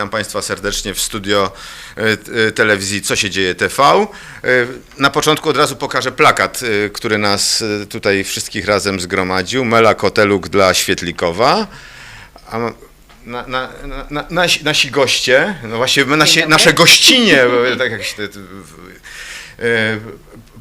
Witam Państwa serdecznie w studio e, e, telewizji Co się dzieje TV. E, Na początku od razu pokażę plakat, który nas tutaj wszystkich razem zgromadził. Mela Koteluk dla Świetlikowa. A na, na, na, na, nasi, nasi goście, no właśnie nasi, nasze gościnie, tak jak się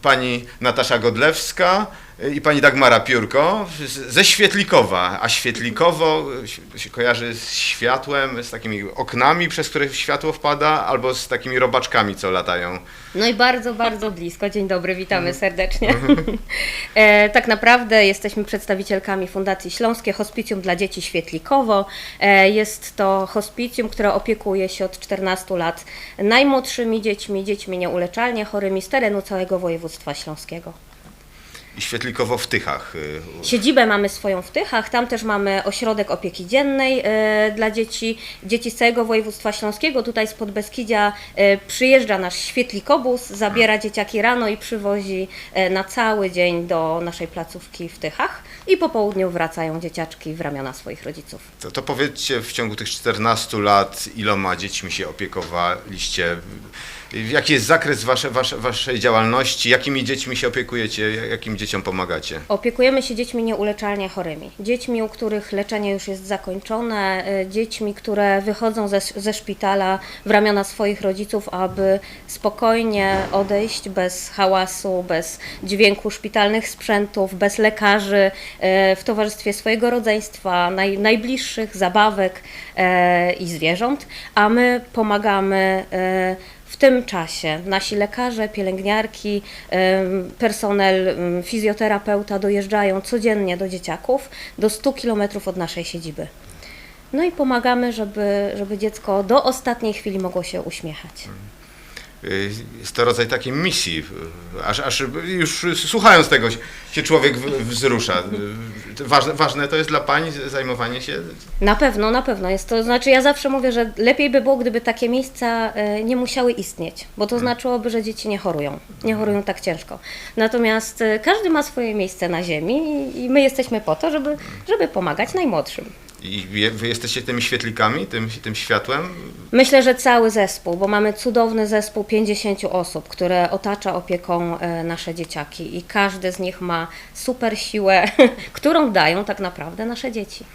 pani Natasza Godlewska i pani Dagmara Piórko ze Świetlikowa, a Świetlikowo się- się kojarzy z światłem, z takimi oknami, przez które światło wpada, albo z takimi robaczkami, co latają. No i bardzo, bardzo blisko. Dzień dobry, witamy serdecznie. e, tak naprawdę jesteśmy przedstawicielkami Fundacji Śląskie Hospicjum dla Dzieci Świetlikowo. E, jest to hospicjum, które opiekuje się od 14 lat najmłodszymi dziećmi, dziećmi nieuleczalnie chorymi z terenu całego województwa śląskiego. I Świetlikowo w Tychach. y, Siedzibę mamy swoją w Tychach, tam też mamy ośrodek opieki dziennej e, dla dzieci, dzieci z całego województwa śląskiego. Tutaj z Podbeskidzia e, przyjeżdża nasz świetlikobus, zabiera dzieciaki rano i przywozi na cały dzień do naszej placówki w Tychach i po południu wracają dzieciaczki w ramiona swoich rodziców. To, to powiedzcie w ciągu tych 14 lat, iloma dziećmi się opiekowaliście? Jaki jest zakres wasze, wasze, waszej działalności? Jakimi dziećmi się opiekujecie? Jakim dzieciom pomagacie? Opiekujemy się dziećmi nieuleczalnie chorymi. Dziećmi, u których leczenie już jest zakończone, e, dziećmi, które wychodzą ze, ze szpitala w ramiona swoich rodziców, aby spokojnie odejść bez hałasu, bez dźwięku szpitalnych sprzętów, bez lekarzy, e, w towarzystwie swojego rodzeństwa, naj, najbliższych, zabawek e, i zwierząt, a my pomagamy. Tym czasie nasi lekarze, pielęgniarki, personel, fizjoterapeuta dojeżdżają codziennie do dzieciaków do 100 km od naszej siedziby. No i pomagamy, żeby, żeby dziecko do ostatniej chwili mogło się uśmiechać. Y, Jest to rodzaj takiej misji, y, aż, aż już słuchając tego się człowiek wzrusza. Y, Ważne, ważne to jest dla Pani zajmowanie się Na pewno, na pewno jest to. Znaczy, ja zawsze mówię, że lepiej by było, gdyby takie miejsca e, nie musiały istnieć, bo to znaczyłoby, że dzieci nie chorują. Nie chorują tak ciężko. Natomiast e, każdy ma swoje miejsce na ziemi i- i my jesteśmy po to, żeby, żeby pomagać najmłodszym. I wy jesteście tymi świetlikami, tym, tym światłem. Myślę, że cały zespół, bo mamy cudowny zespół 50 osób, które otacza opieką e, nasze dzieciaki i każdy z nich ma super siłę, którą dają tak naprawdę nasze dzieci.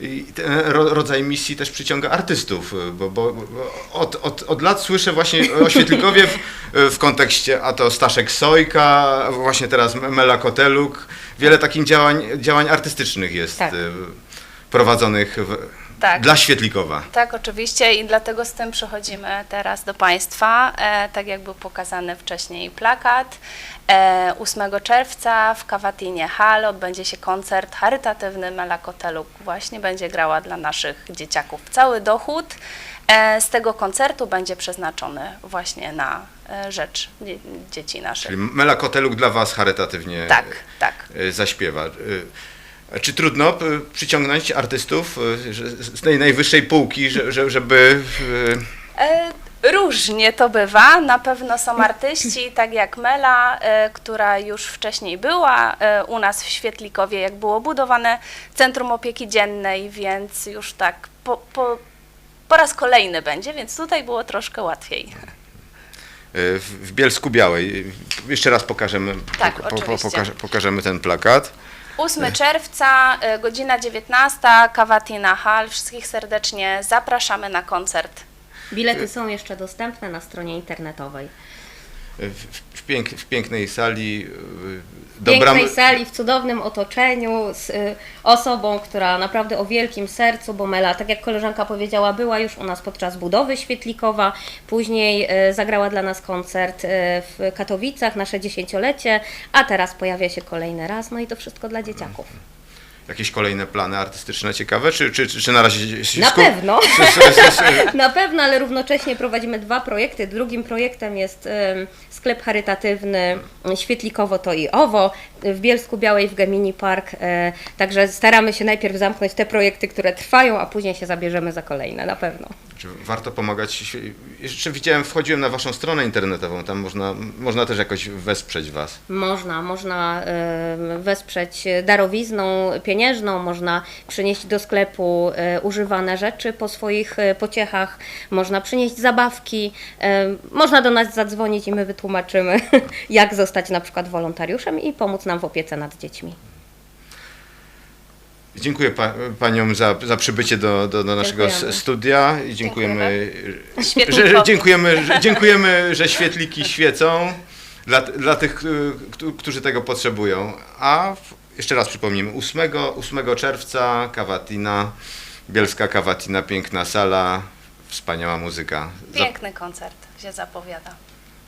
I ten ro, rodzaj misji też przyciąga artystów, y, bo, bo, bo od, od, od lat słyszę właśnie o Świetlikowie w, w kontekście, a to Staszek Sojka, właśnie teraz Mela Koteluk. Wiele takich działań, działań artystycznych jest Tak. Prowadzonych w, Tak. dla Świetlikowa. Tak, oczywiście i dlatego z tym przychodzimy teraz do Państwa. E, tak jak był pokazany wcześniej plakat, e, 8 czerwca w Kawatinie Hall odbędzie się koncert charytatywny Mela Koteluk. Właśnie będzie grała dla naszych dzieciaków. Cały dochód e, z tego koncertu będzie przeznaczony właśnie na e, rzecz dzie- dzieci naszych. Czyli Mela Koteluk dla Was charytatywnie Tak, tak. y, zaśpiewa. A Czy trudno przyciągnąć artystów że- z tej najwyższej półki, że- że- żeby y, E, Różnie to bywa. Na pewno są artyści, tak jak Mela, e, która już wcześniej była e, u nas w Świetlikowie, jak było budowane Centrum Opieki Dziennej, więc już tak po, po, po raz kolejny będzie, więc tutaj było troszkę łatwiej. w Bielsku Białej. Jeszcze raz pokażemy, Tak, po, po, pokażemy ten plakat. 8 czerwca, e, godzina 19, Kawatina Hall. Wszystkich serdecznie zapraszamy na koncert. Bilety są jeszcze dostępne na stronie internetowej. W, w, pięk, w pięknej sali. y, W pięknej sali, w cudownym otoczeniu, z y, osobą, która naprawdę o wielkim sercu, bo Mela, tak jak koleżanka powiedziała, była już u nas podczas budowy Świetlikowa, później y, zagrała dla nas koncert w Katowicach, nasze dziesięciolecie, a teraz pojawia się kolejny raz, no i to wszystko dla dzieciaków. Jakieś kolejne plany artystyczne ciekawe, czy, czy, czy, na razie się Na pewno. Na pewno, ale równocześnie prowadzimy dwa projekty. Drugim projektem jest sklep charytatywny Świetlikowo to i owo w Bielsku Białej w Gemini Park. E, Także staramy się najpierw zamknąć te projekty, które trwają, a później się zabierzemy za kolejne, na pewno. Czy warto pomagać? Jeszcze widziałem, wchodziłem na waszą stronę internetową, tam można, można też jakoś wesprzeć was. Można, można wesprzeć darowizną pieniężną, można przynieść do sklepu e, używane rzeczy po swoich e, pociechach, można przynieść zabawki, można do nas zadzwonić i my wytłumaczymy, jak zostać na przykład wolontariuszem i pomóc nam w opiece nad dziećmi. Dziękuję pa, paniom za, za przybycie do, do, do naszego Dziękujemy. studia i dziękujemy, że, Świetnikowi. że, dziękujemy, że, dziękujemy, że świetliki świecą dla, dla tych, y, któ- którzy tego potrzebują. A w, jeszcze raz przypomnijmy, 8, 8 czerwca Kawatina, Bielska Kawatina, piękna sala, wspaniała muzyka. Zap- Piękny koncert się zapowiada.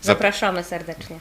Zapraszamy serdecznie.